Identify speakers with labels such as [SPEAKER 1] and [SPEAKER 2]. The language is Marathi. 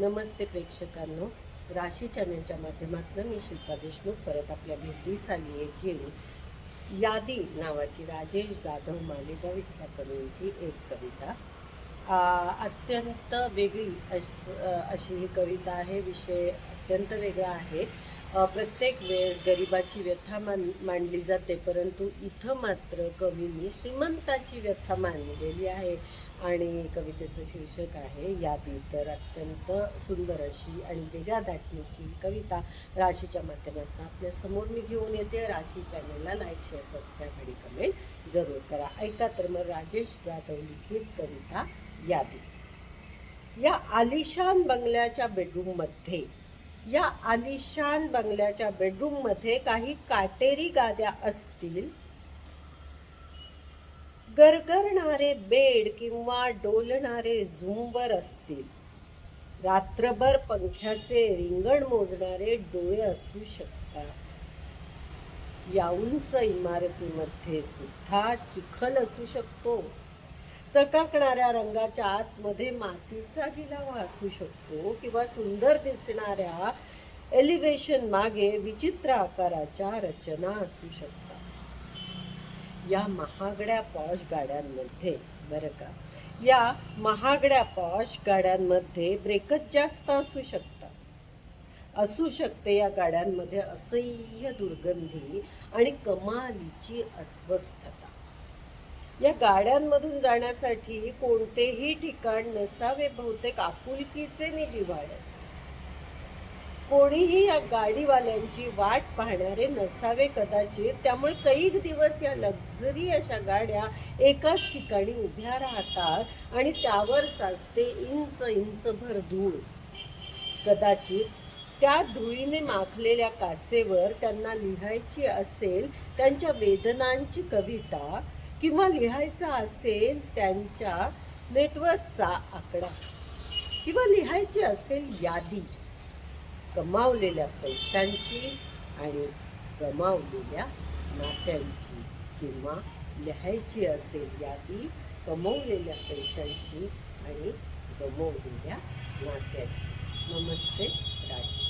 [SPEAKER 1] नमस्ते प्रेक्षकांनो. राशी चॅनलच्या माध्यमातून मी शिल्पा देशमुख परत आपल्या भेटीस आली आहे घेऊन यादी नावाची राजेश जाधव मालेगाव इथल्या कवींची एक कविता. अत्यंत वेगळी अस अशी ही कविता आहे. विषय अत्यंत वेगळा आहे. प्रत्येक वेळेस गरिबाची व्यथा मान मांडली जाते परंतु इथं मात्र कवींनी श्रीमंताची व्यथा मांडलेली आहे. आणि कवितेचं शीर्षक आहे यादी तर अत्यंत सुंदर अशी आणि वेगळ्या दाटणीची कविता. राशीच्या माध्यमातून आपल्यासमोर मी घेऊन येते. राशी चॅनलला लाईक शेअर सबस्क्राईब आणि कमेंट जरूर करा. ऐका तर मग राजेश जाधव लिखित कविता यादी. या आलिशान बंगल्याच्या बेडरूममध्ये या आलिशान बंगल्याच्या बेडरूममध्ये काही काटेरी गाद्या असतील. गरगरणारे बेड किंवा डोलणारे झुंबर असतील. रात्रभर पंख्याचे रिंगण मोजणारे डोळे असू शकतात. या उंच इमारतीमध्ये सुद्धा चिखल असू शकतो. चकाकणाऱ्या रंगाच्या आतमध्ये मातीचा गिलावा असू शकतो किंवा सुंदर दिसणाऱ्या एलिव्हेशन मागे विचित्र आकाराच्या रचना असू शकतात. या महागड्या पॉश गाड्यांमध्ये बरं का? या महागड्या पॉश गाड्यांमध्ये ब्रेकच जास्त असू शकतात. असू शकते या गाड्यांमध्ये असह्य दुर्गंधी आणि कमालीची अस्वस्थता. या गाड्यांमधून जाण्यासाठी कोणतेही ठिकाण नसावे बहुतेक आपुलकीचे नि कोणीही या गाडीवाल्यांची वाट पाहणारे नसावे कदाचित त्यामुळे कैक दिवस या लक्झरी अशा गाड्या एकाच ठिकाणी उभ्या राहतात आणि त्यावर साचते इंच इंचभर धूळ. कदाचित त्या धुळीने माखलेल्या काचेवर त्यांना लिहायची असेल त्यांच्या वेदनांची कविता किंवा लिहायचा असेल त्यांच्या नेटवर्कचा आकडा. किंवा लिहायची असेल यादी. कमावलेल्या पैशांची आणि गमावलेल्या नात्यांची किंवा लिहायची असेल यादी कमवलेल्या पैशांची आणि गमवलेल्या नात्याची. नमस्ते राशी